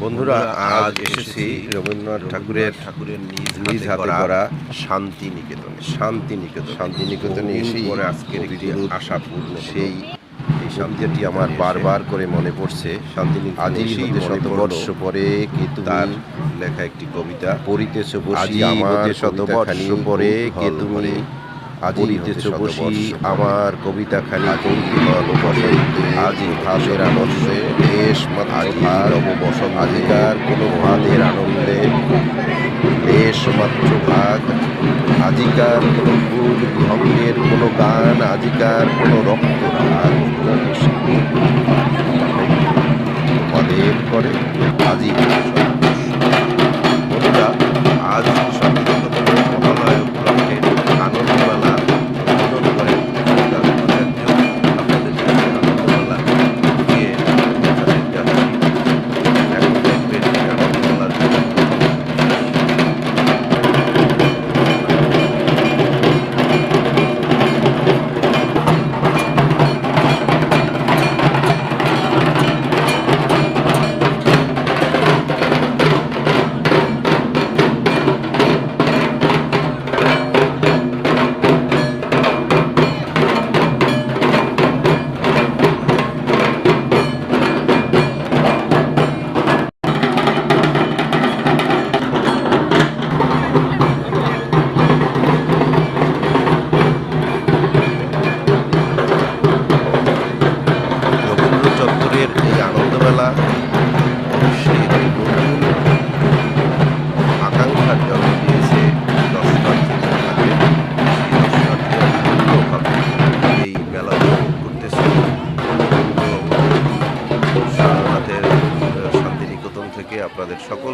বন্ধুরা আজ এসেছি রবীন্দ্রনাথ ঠাকুরের ঠাকুরের নিজ হাতে করা শান্তি নিকেতনে শান্তি নিকেতন শান্তি নিকেতনে এসেই পরে আজকের একটি কবিগুরুর আশা পূর্ণ সেই এই শান্তিটি আমার বারবার করে মনে পড়ছে। শান্তি আজই হতে শতবর্ষ শতবর্ষ পরে কেতু তার লেখা একটি কবিতা। পড়িতেছ বসি আমার হতে শতবর্ষ পরে কে কৌতূহল তুমি ভরে। আজি পড়িতেছ বসি। আমার কবিতা খানি আজই কৌতূহল বসে আজি ভাষের আনন্দে দেশ মাতৃভার বসত আজিকার কোনো ভাদের আনন্দে দেশ মাতৃভাগ আজিকার কোনো ভুল ভঙ্গের কোনো গান আজিকার কোনো রক্ত রাগ করে আজি অবশ্যই একটি নতুন আকাঙ্ক্ষার দিয়েছে সেই বিভিন্নভাবে এই মেলা উপভোগ করতেছে শান্তিনিকেতন থেকে আপনাদের সকল